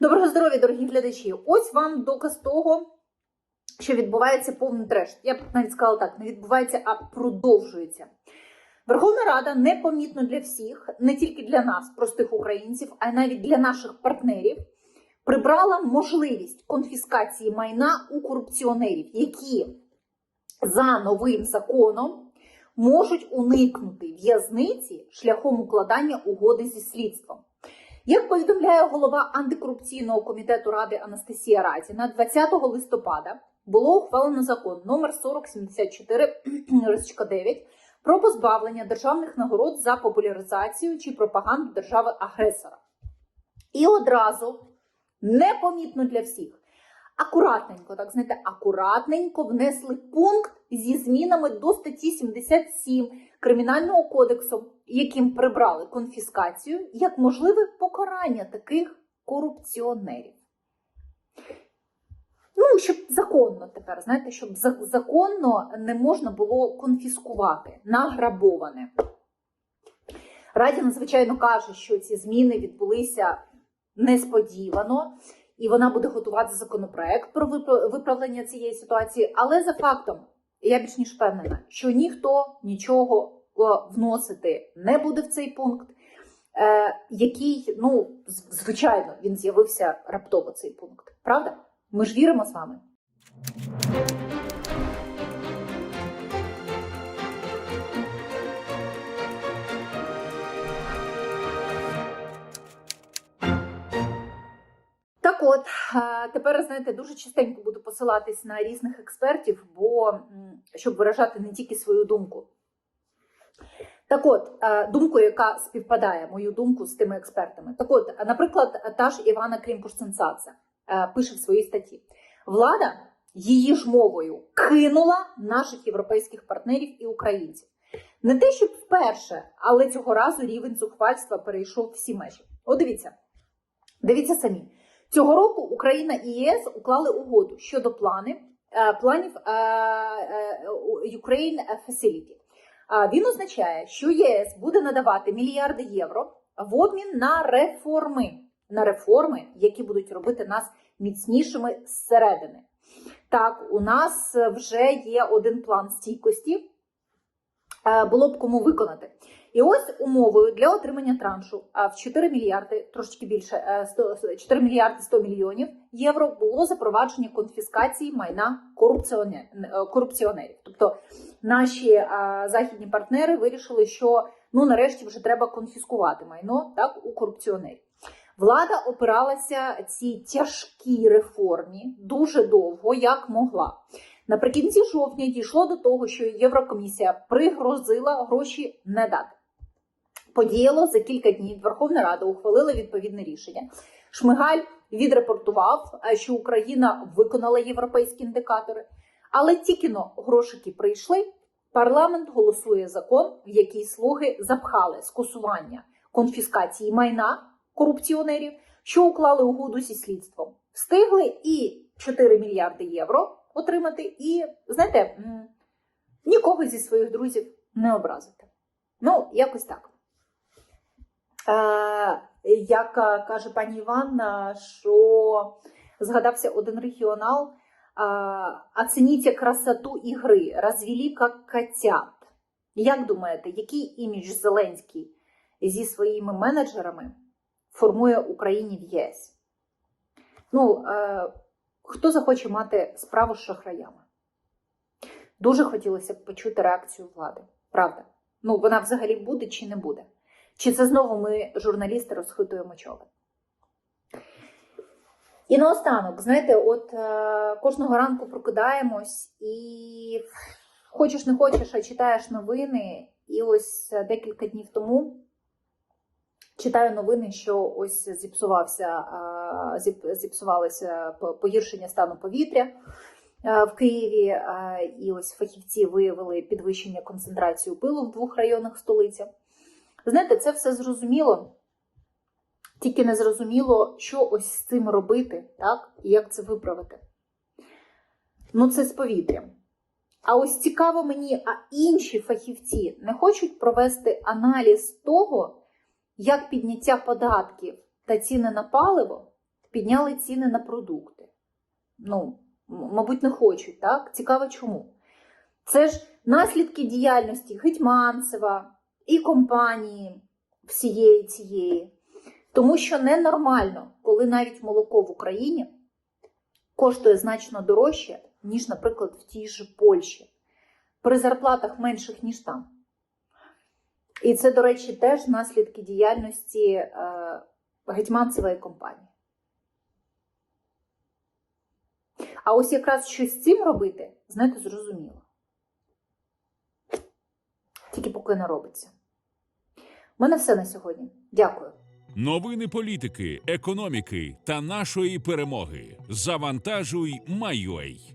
Доброго здоров'я, дорогі глядачі! Ось вам доказ того, що відбувається повний треш. Я б навіть сказала так: не відбувається, а продовжується. Верховна Рада непомітно для всіх, не тільки для нас, простих українців, а й навіть для наших партнерів, прибрала можливість конфіскації майна у корупціонерів, які за новим законом можуть уникнути в'язниці шляхом укладання угоди зі слідством. Як повідомляє голова антикорупційного комітету Ради Анастасія Разіна, 20 листопада було ухвалено закон номер 4074 9 про позбавлення державних нагород за популяризацію чи пропаганду держави-агресора. І одразу, непомітно для всіх, акуратненько, так знаєте, акуратненько внесли пункт зі змінами до статті 77 Кримінального кодексу, яким прибрали конфіскацію як можливе покарання таких корупціонерів. Ну, щоб законно тепер, знаєте, щоб законно не можна було конфіскувати награбоване. Радіна, звичайно, каже, що ці зміни відбулися несподівано, і вона буде готувати законопроект про виправлення цієї ситуації. Але за фактом, я більш ніж впевнена, що ніхто нічого вносити не буде в цей пункт, е, який, ну, звичайно, він з'явився раптово цей пункт. Правда? Ми ж віримо з вами. От, е, тепер, знаєте, дуже частенько буду посилатись на різних експертів, бо щоб виражати не тільки свою думку. Так от, е, думку, яка співпадає, мою думку з тими експертами. Так от, наприклад, та ж Івана Клімпуш-Цинцадзе е, пише в своїй статті: влада її ж мовою кинула наших європейських партнерів і українців. Не те, щоб вперше, але цього разу рівень зухвальства перейшов всі межі. От дивіться, дивіться самі. Цього року Україна і ЄС уклали угоду щодо е, планів е, е, Ukraine Facility. Він означає, що ЄС буде надавати мільярди євро в обмін на реформи, на реформи, які будуть робити нас міцнішими зсередини. Так, у нас вже є один план стійкості, було б кому виконати. І ось умовою для отримання траншу в 4 мільярди, трошечки більше е, 100, 4 мільярди 100 мільйонів євро було запровадження конфіскації майна е, корупціонерів. Тобто наші західні партнери вирішили, що ну нарешті вже треба конфіскувати майно так у корупціонерів. Влада опиралася цій тяжкій реформі дуже довго, як могла. Наприкінці жовтня дійшло до того, що Єврокомісія пригрозила гроші не дати. Подіяло за кілька днів. Верховна Рада ухвалила відповідне рішення. Шмигаль відрепортував, е, що Україна виконала європейські індикатори, але тільки но грошики прийшли. Парламент голосує закон, в який слуги запхали скасування конфіскації майна корупціонерів, що уклали угоду зі слідством. Встигли і 4 мільярди євро отримати, і знаєте, нікого зі своїх друзів не образити. Ну, якось так. Е, як каже пані Іванна, що згадався один регіонал, е, оцініть красоту ігри, розвели як котят. Як думаєте, який імідж Зеленський зі своїми менеджерами формує Україні в ЄС? Ну, е, хто захоче мати справу з шахраями? Дуже хотілося б почути реакцію влади. Правда. Ну, вона взагалі буде чи не буде? Чи це знову ми, журналісти, розхитуємо човен? І наостанок, знаєте, от е, кожного ранку прокидаємось і хочеш не хочеш, а читаєш новини. І ось е, декілька днів тому читаю новини, що ось зіпсувався, е, зіпсувалося погіршення стану повітря е, в Києві. е, І ось фахівці виявили підвищення концентрації пилу в двох районах столиці. Знаєте, це все зрозуміло, тільки не зрозуміло, що ось з цим робити, так? І як це виправити. Ну, це з повітрям. А ось цікаво мені, а інші фахівці не хочуть провести аналіз того, як підняття податків та ціни на паливо підняли ціни на продукти. Ну, мабуть, не хочуть, так? Цікаво чому. Це ж наслідки діяльності Гетьманцева і компанії всієї цієї. Тому що ненормально, коли навіть молоко в Україні коштує значно дорожче, ніж, наприклад, в тій же Польщі, при зарплатах менших, ніж там. І це, до речі, теж наслідки діяльності е, Гетьманцевої компанії. А ось якраз щось з цим робити, знаєте, зрозуміло. Тільки поки не робиться. У мене все на сьогодні. Дякую. Новини політики, економіки та нашої перемоги. Завантажуй, майой.